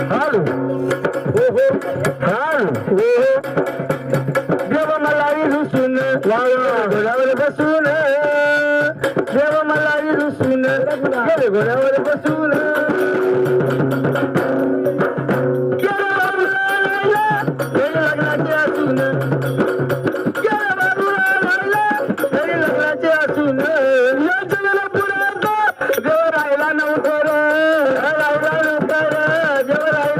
hello हा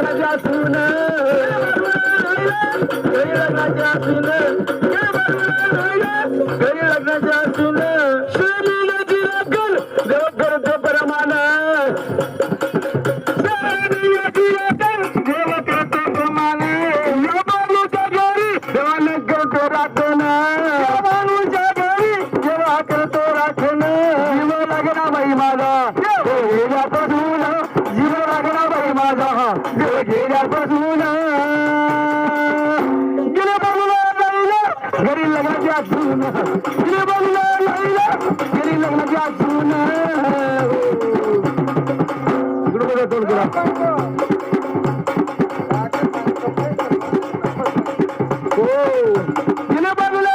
राजासून गैर राजासून गैर জেলার পশুনা গিলে বললো লাইলা গরি লাগা যা সুনা গিলে বললো ও গিলে বললো